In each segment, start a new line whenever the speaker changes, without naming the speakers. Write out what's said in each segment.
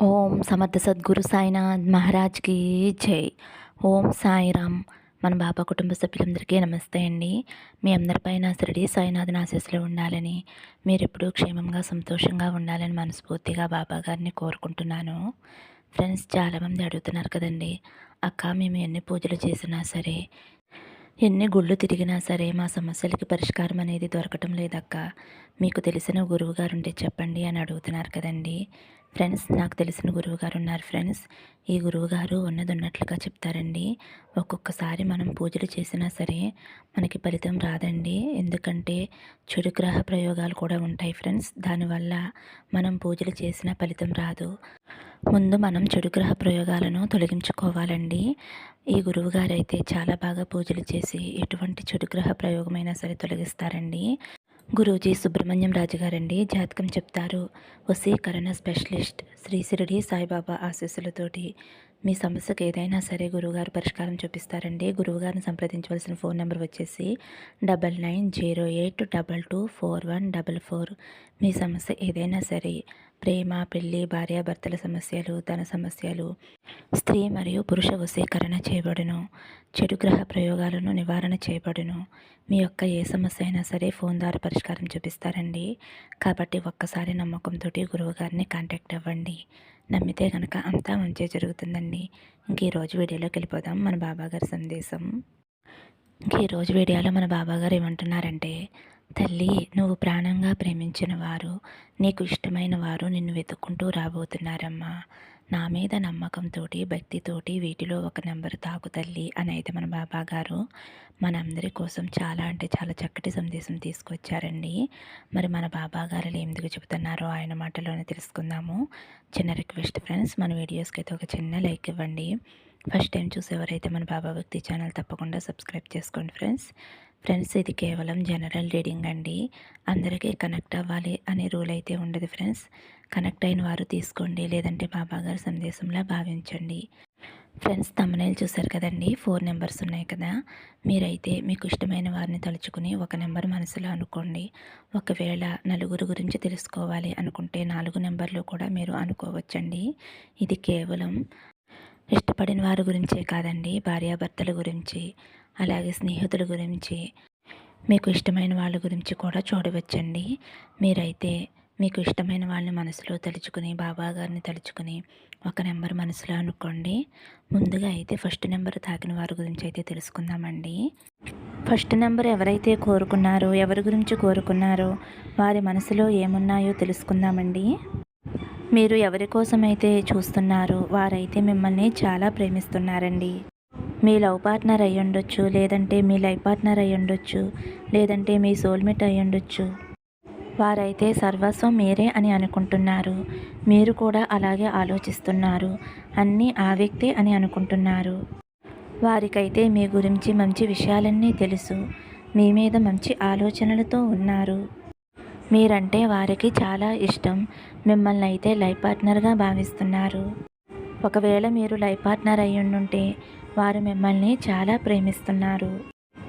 ఓం సమర్థ సద్గురు సాయినాథ్ మహారాజ్కి జై. ఓం సాయిరామ్. మన బాబా కుటుంబ సభ్యులందరికీ నమస్తే అండి. మీ అందరిపైన శిరిడి సాయినాథ్ ఆశీస్సులు ఉండాలని మీరెప్పుడూ క్షేమంగా సంతోషంగా ఉండాలని మనస్ఫూర్తిగా బాబా గారిని కోరుకుంటున్నాను. ఫ్రెండ్స్ చాలామంది అడుగుతున్నారు కదండి అక్క మేము ఎన్ని పూజలు చేసినా సరే ఎన్ని గుళ్ళు తిరిగినా సరే మా సమస్యలకి పరిష్కారం అనేది దొరకటం లేదక్క. మీకు తెలిసిన గురువుగారు ఉంటే చెప్పండి అని అడుగుతున్నారు కదండి. ఫ్రెండ్స్ నాకు తెలిసిన గురువు గారు ఉన్నారు ఫ్రెండ్స్. ఈ గురువు గారు ఉన్నది ఉన్నట్లుగా చెప్తారండి. ఒక్కొక్కసారి మనం పూజలు చేసినా సరే మనకి ఫలితం రాదండి. ఎందుకంటే చెడు గ్రహ ప్రయోగాలు కూడా ఉంటాయి ఫ్రెండ్స్. దానివల్ల మనం పూజలు చేసిన ఫలితం రాదు. ముందు మనం చెడు గ్రహ ప్రయోగాలను తొలగించుకోవాలండి. ఈ గురువు గారైతే చాలా బాగా పూజలు చేసి ఎటువంటి చెడు గ్రహ ప్రయోగమైనా సరే తొలగిస్తారండి. గురూజీ సుబ్రహ్మణ్యం రాజు గారండి జాతకం చెప్తారు. వసీకరణ స్పెషలిస్ట్ శ్రీ శిరుడి సాయిబాబా ఆశీస్సులతోటి. మీ సమస్యకు ఏదైనా సరే గురువుగారు పరిష్కారం చూపిస్తారండి. గురువుగారిని సంప్రదించవలసిన ఫోన్ నెంబర్ వచ్చేసి double nine zero eight double two four one double four. మీ సమస్య ఏదైనా సరే ప్రేమ పెళ్ళి భార్యాభర్తల సమస్యలు ధన సమస్యలు స్త్రీ మరియు పురుష వశీకరణ చేయబడును. చెడు గ్రహ ప్రయోగాలను నివారణ చేయబడును. మీ యొక్క ఏ సమస్య అయినా సరే ఫోన్ ద్వారా పరిష్కారం చూపిస్తారండి. కాబట్టి ఒక్కసారి నమ్మకంతో గురువుగారిని కాంటాక్ట్ అవ్వండి. నమ్మితే కనుక అంతా మంచి జరుగుతుందండి. ఇంక ఈరోజు వీడియోలోకి వెళ్ళిపోదాం. మన బాబాగారి సందేశం. ఇంక ఈరోజు వీడియోలో మన బాబాగారు ఏమంటున్నారంటే తల్లి నువ్వు ప్రాణంగా ప్రేమించిన వారు నీకు ఇష్టమైన వారు నిన్ను వెతుక్కుంటూ రాబోతున్నారమ్మా. నా మీద నమ్మకంతో భక్తితోటి వీటిలో ఒక నెంబర్ తాకు తల్లి అని అయితే మన బాబా గారు మనందరి కోసం చాలా అంటే చాలా చక్కటి సందేశం తీసుకొచ్చారండి. మరి మన బాబా గారు ఎందుకు చెబుతున్నారో ఆయన మాటలోనే తెలుసుకుందాము. చిన్న రిక్వెస్ట్ ఫ్రెండ్స్ మన వీడియోస్కి అయితే ఒక చిన్న లైక్ ఇవ్వండి. ఫస్ట్ టైం చూసేవారైతే మన బాబా భక్తి ఛానల్ తప్పకుండా సబ్స్క్రైబ్ చేసుకోండి ఫ్రెండ్స్. ఫ్రెండ్స్ ఇది కేవలం జనరల్ రీడింగ్ అండి. అందరికీ కనెక్ట్ అవ్వాలి అనే రూల్ అయితే ఉండదు ఫ్రెండ్స్. కనెక్ట్ అయిన వారు తీసుకోండి లేదంటే బాబా గారి సందేశంలా భావించండి. ఫ్రెండ్స్ తమ్మనేలు చూసారు కదండి ఫోర్ నెంబర్స్ ఉన్నాయి కదా. మీరైతే మీకు ఇష్టమైన వారిని తలుచుకుని ఒక నెంబర్ మనసులో అనుకోండి. ఒకవేళ నలుగురు గురించి తెలుసుకోవాలి అనుకుంటే నాలుగు నెంబర్లు కూడా మీరు అనుకోవచ్చండి. ఇది కేవలం ఇష్టపడిన వారి గురించే కాదండి భార్యాభర్తల గురించి. అలాగే స్నేహితుల గురించి మీకు ఇష్టమైన వాళ్ళ గురించి కూడా చూడవచ్చండి. మీరైతే మీకు ఇష్టమైన వాళ్ళని మనసులో తలుచుకుని బాబా గారిని తలుచుకుని ఒక నెంబర్ మనసులో అనుకోండి. ముందుగా అయితే ఫస్ట్ నెంబర్ తాకిన వారి గురించి అయితే తెలుసుకుందామండి. ఫస్ట్ నెంబర్ ఎవరైతే కోరుకున్నారో ఎవరి గురించి కోరుకున్నారో వారి మనసులో ఏమున్నాయో తెలుసుకుందామండి. మీరు ఎవరి కోసమైతే చూస్తున్నారో వారైతే మిమ్మల్ని చాలా ప్రేమిస్తున్నారండి. మీ లవ్ పార్ట్నర్ అయి ఉండొచ్చు లేదంటే మీ లైఫ్ పార్ట్నర్ అయి ఉండొచ్చు లేదంటే మీ సోల్మేట్ అయి ఉండొచ్చు వారైతే సర్వస్వం మీరే అని అనుకుంటున్నారు. మీరు కూడా అలాగే ఆలోచిస్తున్నారు. అన్నీ ఆ వ్యక్తే అని అనుకుంటున్నారు. వారికైతే మీ గురించి మంచి విషయాలన్నీ తెలుసు. మీ మీద మంచి ఆలోచనలతో ఉన్నారు. మీరంటే వారికి చాలా ఇష్టం. మిమ్మల్ని అయితే లైఫ్ పార్ట్నర్గా భావిస్తున్నారు. ఒకవేళ మీరు లైఫ్ పార్ట్నర్ అయ్యుండుంటే వారు మిమ్మల్ని చాలా ప్రేమిస్తున్నారు.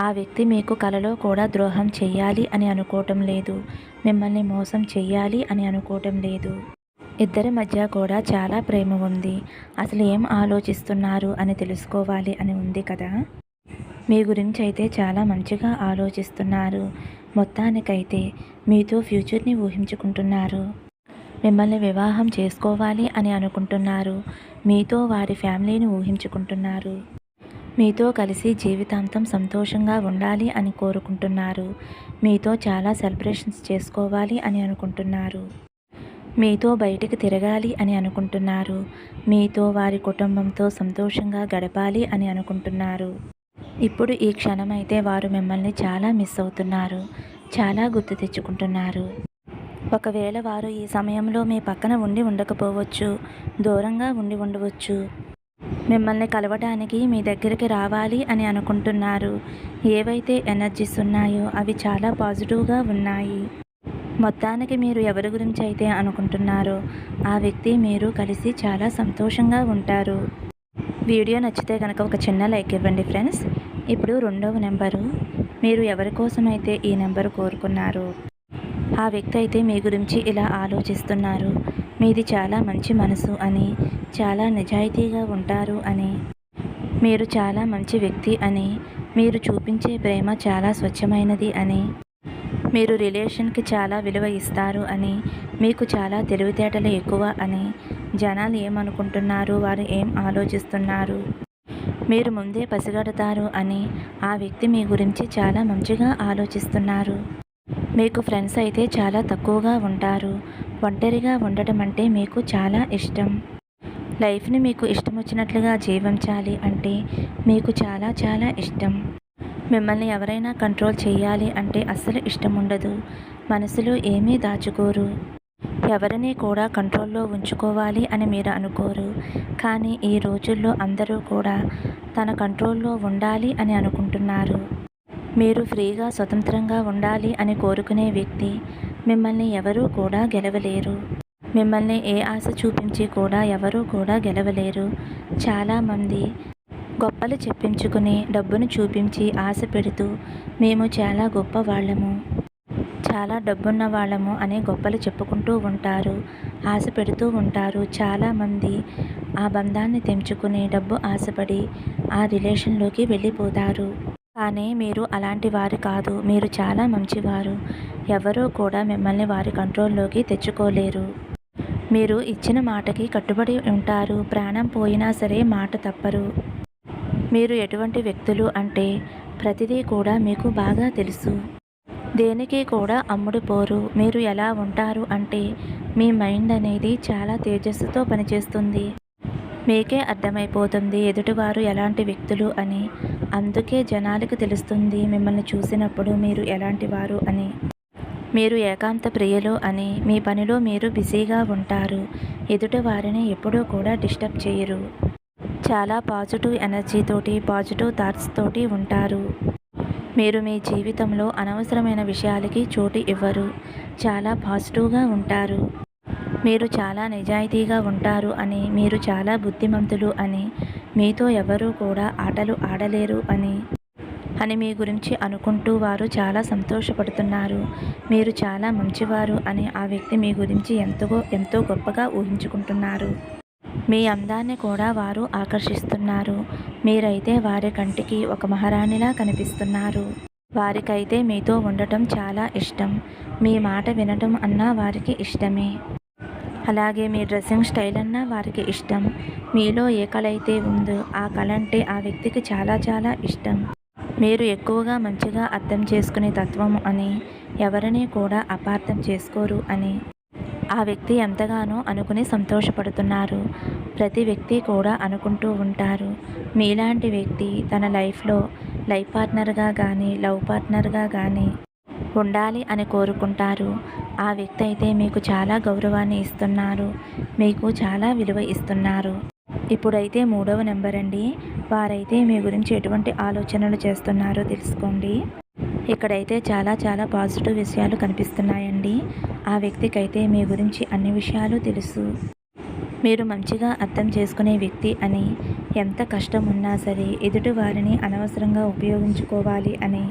ఆ వ్యక్తి మీకు కలలో కూడా ద్రోహం చెయ్యాలి అని అనుకోవటం లేదు. మిమ్మల్ని మోసం చెయ్యాలి అని అనుకోవటం లేదు. ఇద్దరి మధ్య కూడా చాలా ప్రేమ ఉంది. అసలు ఏం ఆలోచిస్తున్నారు అని తెలుసుకోవాలి అని ఉంది కదా? మీ గురించి అయితే చాలా మంచిగా ఆలోచిస్తున్నారు. మొత్తానికైతే మీతో ఫ్యూచర్ని ఊహించుకుంటున్నారు. మిమ్మల్ని వివాహం చేసుకోవాలి అని అనుకుంటున్నారు. మీతో వారి ఫ్యామిలీని ఊహించుకుంటున్నారు. మీతో కలిసి జీవితాంతం సంతోషంగా ఉండాలి అని కోరుకుంటున్నారు. మీతో చాలా సెలబ్రేషన్స్ చేసుకోవాలి అని అనుకుంటున్నారు. మీతో బయటికి తిరగాలి అని అనుకుంటున్నారు. మీతో వారి కుటుంబంతో సంతోషంగా గడపాలి అని అనుకుంటున్నారు. ఇప్పుడు ఈ క్షణమైతే వారు మిమ్మల్ని చాలా మిస్ అవుతున్నారు. చాలా గుర్తు తెచ్చుకుంటున్నారు. ఒకవేళ వారు ఈ సమయంలో మీ పక్కన ఉండి ఉండకపోవచ్చు దూరంగా ఉండి ఉండవచ్చు. మిమ్మల్ని కలవడానికి మీ దగ్గరికి రావాలి అని అనుకుంటున్నారు. ఏవైతే ఎనర్జీస్ ఉన్నాయో అవి చాలా పాజిటివ్గా ఉన్నాయి. మొత్తానికి మీరు ఎవరి గురించి అయితే అనుకుంటున్నారో ఆ వ్యక్తి మీరు కలిసి చాలా సంతోషంగా ఉంటారు. వీడియో నచ్చితే కనుక ఒక చిన్న లైక్ ఇవ్వండి ఫ్రెండ్స్. ఇప్పుడు రెండవ నెంబరు. మీరు ఎవరి కోసమైతే ఈ నెంబర్ కోరుకున్నారు ఆ వ్యక్తి అయితే మీ గురించి ఇలా ఆలోచిస్తున్నారు. మీది చాలా మంచి మనసు అని చాలా నిజాయితీగా ఉంటారు అని. మీరు చాలా మంచి వ్యక్తి అని మీరు చూపించే ప్రేమ చాలా స్వచ్ఛమైనది అని. మీరు రిలేషన్కి చాలా విలువ ఇస్తారు అని మీకు చాలా తెలివితేటలు ఎక్కువ అని. జనాలు ఏమనుకుంటున్నారు? వారు ఏం ఆలోచిస్తున్నారు? మీరు ముందే పసిగడతారు అని ఆ వ్యక్తి మీ గురించి చాలా మంచిగా ఆలోచిస్తున్నారు. మీకు ఫ్రెండ్స్ అయితే చాలా తక్కువగా ఉంటారు. ఒంటరిగా ఉండటం అంటే మీకు చాలా ఇష్టం. లైఫ్ని మీకు ఇష్టం వచ్చినట్లుగా జీవించాలి అంటే మీకు చాలా చాలా ఇష్టం. మిమ్మల్ని ఎవరైనా కంట్రోల్ చేయాలి అంటే అస్సలు ఇష్టం ఉండదు మనసులో ఏమీ దాచుకోరు. ఎవరిని కూడా కంట్రోల్లో ఉంచుకోవాలి అని మీరు అనుకోరు. కానీ ఈ రోజుల్లో అందరూ కూడా తన కంట్రోల్లో ఉండాలి అని అనుకుంటున్నారు. మీరు ఫ్రీగా స్వతంత్రంగా ఉండాలి అని కోరుకునే వ్యక్తి మిమ్మల్ని ఎవరూ కూడా గెలవలేరు. మిమ్మల్ని ఏ ఆశ చూపించి కూడా ఎవరూ కూడా గెలవలేరు. చాలామంది గొప్పలు చెప్పించుకుని డబ్బును చూపించి ఆశ పెడుతూ మేము చాలా గొప్ప వాళ్ళము. చాలా డబ్బున్న వాళ్ళము అనే గొప్పలు చెప్పుకుంటూ ఉంటారు ఆశ పెడుతూ ఉంటారు. చాలామంది ఆ బంధాన్ని తెంచుకుని డబ్బు ఆశపడి ఆ రిలేషన్లోకి వెళ్ళిపోతారు. కానీ మీరు అలాంటి వారు కాదు. మీరు చాలా మంచివారు. ఎవరూ కూడా మిమ్మల్ని వారి కంట్రోల్లోకి తెచ్చుకోలేరు. మీరు ఇచ్చిన మాటకి కట్టుబడి ఉంటారు. ప్రాణం పోయినా సరే మాట తప్పరు. మీరు ఎటువంటి వ్యక్తులు అంటే ప్రతిదీ కూడా మీకు బాగా తెలుసు. దేనికి కూడా అమ్ముడుపోరు మీరు ఎలా ఉంటారు అంటే మీ మైండ్ అనేది చాలా తేజస్సుతో పనిచేస్తుంది. మీకే అర్థమైపోతుంది ఎదుటివారు ఎలాంటి వ్యక్తులు అని. అందుకే జనాలకు తెలుస్తుంది మిమ్మల్ని చూసినప్పుడు మీరు ఎలాంటి వారు అని. మీరు ఏకాంత ప్రియులు అని మీ పనిలో మీరు బిజీగా ఉంటారు. ఎదుటి వారిని ఎప్పుడూ కూడా డిస్టర్బ్ చేయరు. చాలా పాజిటివ్ ఎనర్జీ తోటి పాజిటివ్ థాట్స్ తోటి ఉంటారు. మీరు మీ జీవితంలో అనవసరమైన విషయాలకి చోటు ఇవ్వరు. చాలా పాజిటివ్గా ఉంటారు. మీరు చాలా నిజాయితీగా ఉంటారు అని మీరు చాలా బుద్ధిమంతులు అని మీతో ఎవరూ కూడా ఆటలు ఆడలేరు అని. అని మీ గురించి అనుకుంటూ వారు చాలా సంతోషపడుతున్నారు. మీరు చాలా మంచివారు అని ఆ వ్యక్తి మీ గురించి ఎంతగో ఎంతో గొప్పగా ఊహించుకుంటున్నారు. మీ అందాన్ని కూడా వారు ఆకర్షిస్తున్నారు. మీరైతే వారి కంటికి ఒక మహారాణిలా కనిపిస్తున్నారు. వారికైతే మీతో ఉండటం చాలా ఇష్టం. మీ మాట వినటం అన్నా వారికి ఇష్టమే. అలాగే మీ డ్రెస్సింగ్ స్టైల్ అన్నా వారికి ఇష్టం. మీలో ఏ కళ అయితే ఉందో ఆ కళ అంటే ఆ వ్యక్తికి చాలా చాలా ఇష్టం. మీరు ఎక్కువగా మంచిగా అర్థం చేసుకునే తత్వం అని ఎవరిని కూడా అపార్థం చేసుకోరు అని. ఆ వ్యక్తి ఎంతగానో అనుకుని సంతోషపడుతున్నారు. ప్రతి వ్యక్తి కూడా అనుకుంటూ ఉంటారు. మీలాంటి వ్యక్తి తన లైఫ్లో లైఫ్ పార్ట్నర్గా కానీ లవ్ పార్ట్నర్గా కానీ ఉండాలి అని కోరుకుంటారు. ఆ వ్యక్తి అయితే మీకు చాలా గౌరవాన్ని ఇస్తున్నారు. మీకు చాలా విలువ ఇస్తున్నారు. ఇప్పుడైతే మూడవ నెంబర్ అండి. వారైతే మీ గురించి ఎటువంటి ఆలోచనలు చేస్తున్నారో తెలుసుకోండి. ఇక్కడైతే చాలా చాలా పాజిటివ్ విషయాలు కనిపిస్తున్నాయండి. ఆ వ్యక్తికి అయితే మీ గురించి అన్ని విషయాలు తెలుసు. మీరు మంచిగా అర్థం చేసుకునే వ్యక్తి అని ఎంత కష్టం ఉన్నా సరే ఎదుటి వారిని అనవసరంగా ఉపయోగించుకోవాలి అని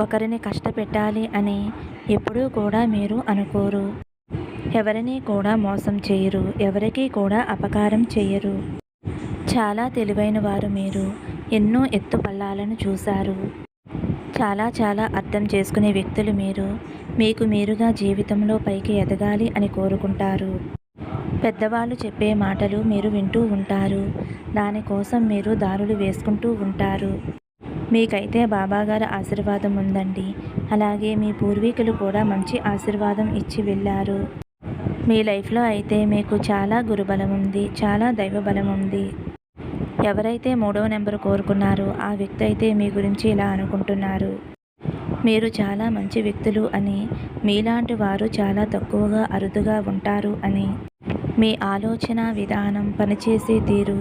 ఒకరిని కష్టపెట్టాలి అని ఎప్పుడూ కూడా మీరు అనుకోరు. ఎవరిని కూడా మోసం చేయరు. ఎవరికి కూడా అపకారం చేయరు చాలా తెలివైన వారు మీరు. ఎన్నో ఎత్తు పల్లాలను చూశారు. చాలా చాలా అర్థం చేసుకునే వ్యక్తులు మీరు. మీకు మీరుగా జీవితంలో పైకి ఎదగాలి అని కోరుకుంటారు. పెద్దవాళ్ళు చెప్పే మాటలు మీరు వింటూ ఉంటారు. దానికోసం మీరు దారులు వేసుకుంటూ ఉంటారు. మీకైతే బాబాగారి ఆశీర్వాదం ఉందండి. అలాగే మీ పూర్వీకులు కూడా మంచి ఆశీర్వాదం ఇచ్చి వెళ్ళారు. మీ లైఫ్లో అయితే మీకు చాలా గురుబలం ఉంది చాలా దైవ బలం ఉంది. ఎవరైతే మూడవ నెంబర్ కోరుకున్నారో ఆ వ్యక్తి అయితే మీ గురించి ఇలా అనుకుంటున్నారు. మీరు చాలా మంచి వ్యక్తులు అని మీలాంటి వారు చాలా తక్కువగా అరుదుగా ఉంటారు అని. మీ ఆలోచన విధానం పనిచేసే తీరు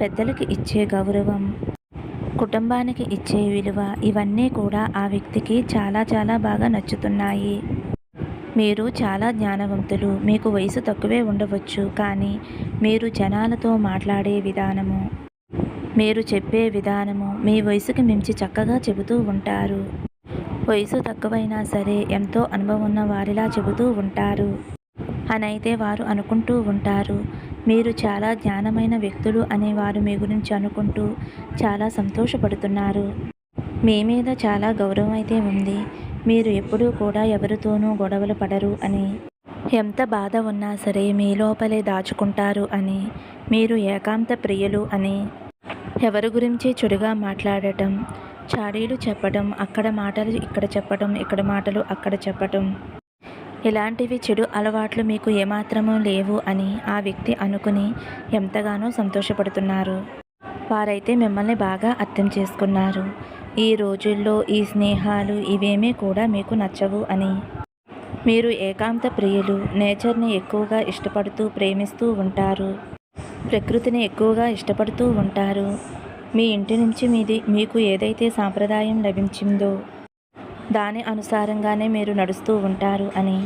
పెద్దలకు ఇచ్చే గౌరవం. కుటుంబానికి ఇచ్చే విలువ ఇవన్నీ కూడా ఆ వ్యక్తికి చాలా చాలా బాగా నచ్చుతున్నాయి. మీరు చాలా జ్ఞానవంతులు మీకు వయసు తక్కువే ఉండవచ్చు కానీ మీరు జనాలతో మాట్లాడే విధానము మీరు చెప్పే విధానము మీ వయసుకి మించి చక్కగా చెబుతూ ఉంటారు. వయసు తక్కువైనా సరే ఎంతో అనుభవం ఉన్న వారిలా చెబుతూ ఉంటారు. అని అయితే వారు అనుకుంటూ ఉంటారు మీరు చాలా జ్ఞానమైన వ్యక్తులు అనేవారు మీ గురించి అనుకుంటూ చాలా సంతోషపడుతున్నారు. మీ మీద చాలా గౌరవం అయితే ఉంది. మీరు ఎప్పుడూ కూడా ఎవరితోనూ గొడవలు పడరు అని. ఎంత బాధ ఉన్నా సరే మీ లోపలే దాచుకుంటారు అని. మీరు ఏకాంత ప్రియులు అని. ఎవరి గురించి చెడుగా మాట్లాడటం చాడీలు చెప్పడం అక్కడ మాటలు ఇక్కడ చెప్పడం ఇక్కడ మాటలు అక్కడ చెప్పటం. ఇలాంటివి చెడు అలవాట్లు మీకు ఏమాత్రమూ లేవు అని ఆ వ్యక్తి అనుకుని ఎంతగానో సంతోషపడుతున్నారు. వారైతే మిమ్మల్ని బాగా అర్థం చేసుకున్నారు. ఈ రోజుల్లో ఈ స్నేహాలు ఇవేమీ కూడా మీకు నచ్చవు అని. మీరు ఏకాంత ప్రియులు నేచర్ని ఎక్కువగా ఇష్టపడుతూ ప్రేమిస్తూ ఉంటారు. ప్రకృతిని ఎక్కువగా ఇష్టపడుతూ ఉంటారు. మీ ఇంటి నుంచి మీది మీకు ఏదైతే సాంప్రదాయం లభించిందో దాని అనుసారంగానే మీరు నడుస్తూ ఉంటారు అని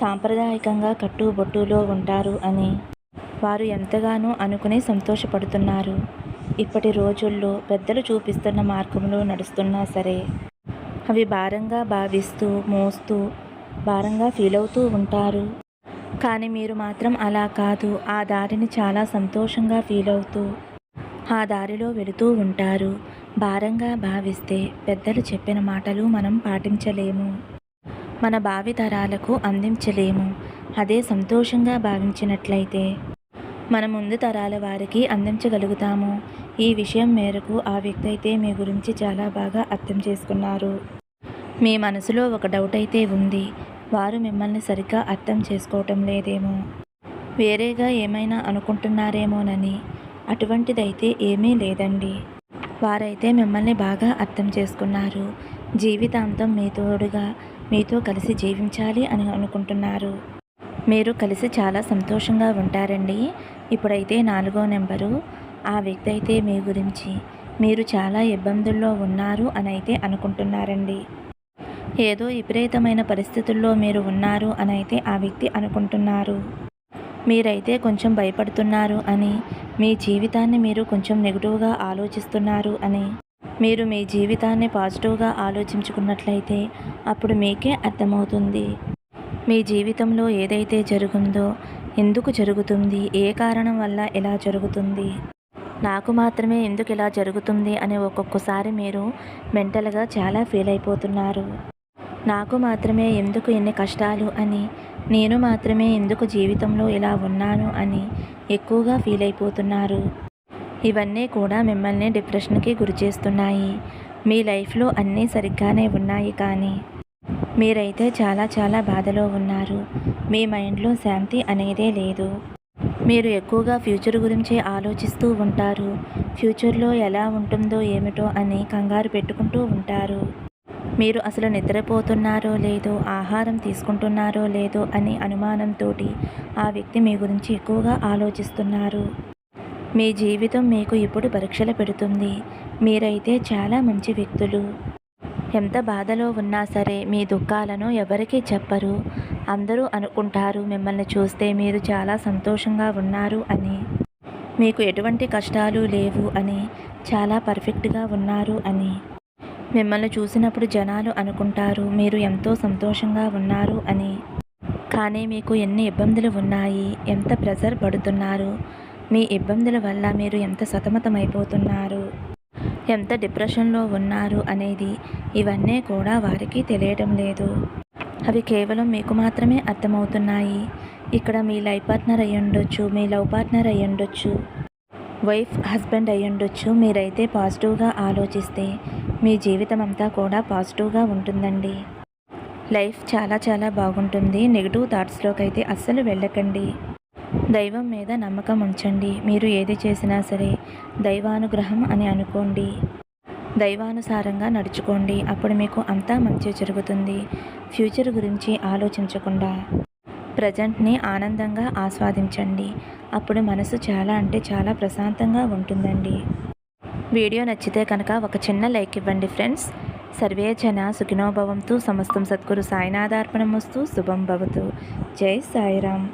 సాంప్రదాయకంగా కట్టుబొట్టులో ఉంటారు అని వారు ఎంతగానో అనుకుని సంతోషపడుతున్నారు. ఇప్పటి రోజుల్లో పెద్దలు చూపిస్తున్న మార్గంలో నడుస్తున్నా సరే అవి భారంగా భావిస్తూ మోస్తూ భారంగా ఫీల్ అవుతూ ఉంటారు. కానీ మీరు మాత్రం అలా కాదు. ఆ దారిని చాలా సంతోషంగా ఫీల్ అవుతూ ఆ దారిలో వెళుతూ ఉంటారు. భారంగా భావిస్తే పెద్దలు చెప్పిన మాటలు మనం పాటించలేము. మన భావితరాలకు అందించలేము. అదే సంతోషంగా భావించినట్లయితే మన ముందు తరాల వారికి అందించగలుగుతాము. ఈ విషయం మేరకు ఆ వ్యక్తి అయితే మీ గురించి చాలా బాగా అర్థం చేసుకున్నారు. మీ మనసులో ఒక డౌట్ అయితే ఉంది. వారు మిమ్మల్ని సరిగ్గా అర్థం చేసుకోవటం లేదేమో. వేరేగా ఏమైనా అనుకుంటున్నారేమోనని. అటువంటిదైతే ఏమీ లేదండి. వారైతే మిమ్మల్ని బాగా అర్థం చేసుకున్నారు. జీవితాంతం మీ తోడుగా మీతో కలిసి జీవించాలి అని అనుకుంటున్నారు. మీరు కలిసి చాలా సంతోషంగా ఉంటారండి. ఇప్పుడైతే నాలుగో నెంబరు. ఆ వ్యక్తి అయితే మీ గురించి మీరు చాలా ఇబ్బందుల్లో ఉన్నారు అని అయితే అనుకుంటున్నారండి. ఏదో విపరీతమైన పరిస్థితుల్లో మీరు ఉన్నారు అని అయితే ఆ వ్యక్తి అనుకుంటున్నారు. మీరైతే కొంచెం భయపడుతున్నారు అని మీ జీవితాన్ని మీరు కొంచెం నెగిటివ్గా ఆలోచిస్తున్నారు అని. మీరు మీ జీవితాన్ని పాజిటివ్గా ఆలోచించుకున్నట్లయితే అప్పుడు మీకే అర్థమవుతుంది. మీ జీవితంలో ఏదైతే జరుగుందో ఎందుకు జరుగుతుంది ఏ కారణం వల్ల ఇలా జరుగుతుంది? నాకు మాత్రమే ఎందుకు ఇలా జరుగుతుంది అని ఒక్కొక్కసారి మీరు మెంటల్గా చాలా ఫీల్ అయిపోతున్నారు. నాకు మాత్రమే ఎందుకు ఎన్ని కష్టాలు అని నేను మాత్రమే ఎందుకు జీవితంలో ఇలా ఉన్నాను అని ఎక్కువగా ఫీల్ అయిపోతున్నారు. ఇవన్నీ కూడా మిమ్మల్ని డిప్రెషన్కి గురి చేస్తున్నాయి. మీ లైఫ్లో అన్నీ సరిగ్గానే ఉన్నాయి కానీ మీరైతే చాలా చాలా బాధలో ఉన్నారు. మీ మైండ్లో శాంతి అనేదే లేదు. మీరు ఎక్కువగా ఫ్యూచర్ గురించి ఆలోచిస్తూ ఉంటారు. ఫ్యూచర్లో ఎలా ఉంటుందో ఏమిటో అని కంగారు పెట్టుకుంటూ ఉంటారు. మీరు అసలు నిద్రపోతున్నారో లేదో ఆహారం తీసుకుంటున్నారో లేదో అనే అనుమానంతో ఆ వ్యక్తి మీ గురించి ఎక్కువగా ఆలోచిస్తున్నారు. మీ జీవితం మీకు ఇప్పుడు పరీక్షలు పెడుతుంది. మీరైతే చాలా మంచి వ్యక్తులు. ఎంత బాధలో ఉన్నా సరే మీ దుఃఖాలను ఎవరికీ చెప్పరు. అందరూ అనుకుంటారు మిమ్మల్ని చూస్తే మీరు చాలా సంతోషంగా ఉన్నారు అని. మీకు ఎటువంటి కష్టాలు లేవు అని చాలా పర్ఫెక్ట్గా ఉన్నారు అని. మిమ్మల్ని చూసినప్పుడు జనాలు అనుకుంటారు మీరు ఎంతో సంతోషంగా ఉన్నారు అని. కానీ మీకు ఎన్ని ఇబ్బందులు ఉన్నాయి? ఎంత ప్రెజర్ పడుతున్నారు? మీ ఇబ్బందుల వల్ల మీరు ఎంత సతమతమైపోతున్నారు? ఎంత డిప్రెషన్లో ఉన్నారు అనేది ఇవన్నీ కూడా వారికి తెలియడం లేదు. అవి కేవలం మీకు మాత్రమే అర్థమవుతున్నాయి. ఇక్కడ మీ లైఫ్ పార్ట్నర్ అయ్యుండొచ్చు మీ లవ్ పార్ట్నర్ అయ్యుండొచ్చు. వైఫ్ హస్బెండ్ అయి ఉండొచ్చు. మీరైతే పాజిటివ్గా ఆలోచిస్తే మీ జీవితం అంతా కూడా పాజిటివ్గా ఉంటుందండి. లైఫ్ చాలా చాలా బాగుంటుంది. నెగిటివ్ థాట్స్లోకి అయితే అస్సలు వెళ్ళకండి. దైవం మీద నమ్మకం ఉంచండి. మీరు ఏది చేసినా సరే దైవానుగ్రహం అని అనుకోండి. దైవానుసారంగా నడుచుకోండి. అప్పుడు మీకు అంతా మంచి జరుగుతుంది. ఫ్యూచర్ గురించి ఆలోచించకుండా. ప్రజెంట్ని ఆనందంగా ఆస్వాదించండి. అప్పుడు మనసు చాలా అంటే చాలా ప్రశాంతంగా ఉంటుందండి. వీడియో నచ్చితే కనుక ఒక చిన్న లైక్ ఇవ్వండి ఫ్రెండ్స్. సర్వే జన సుఖినోభవంతు సమస్తం సద్గురు సాయినాథార్పణమస్తు శుభం భవతు. జై సాయిరామ్.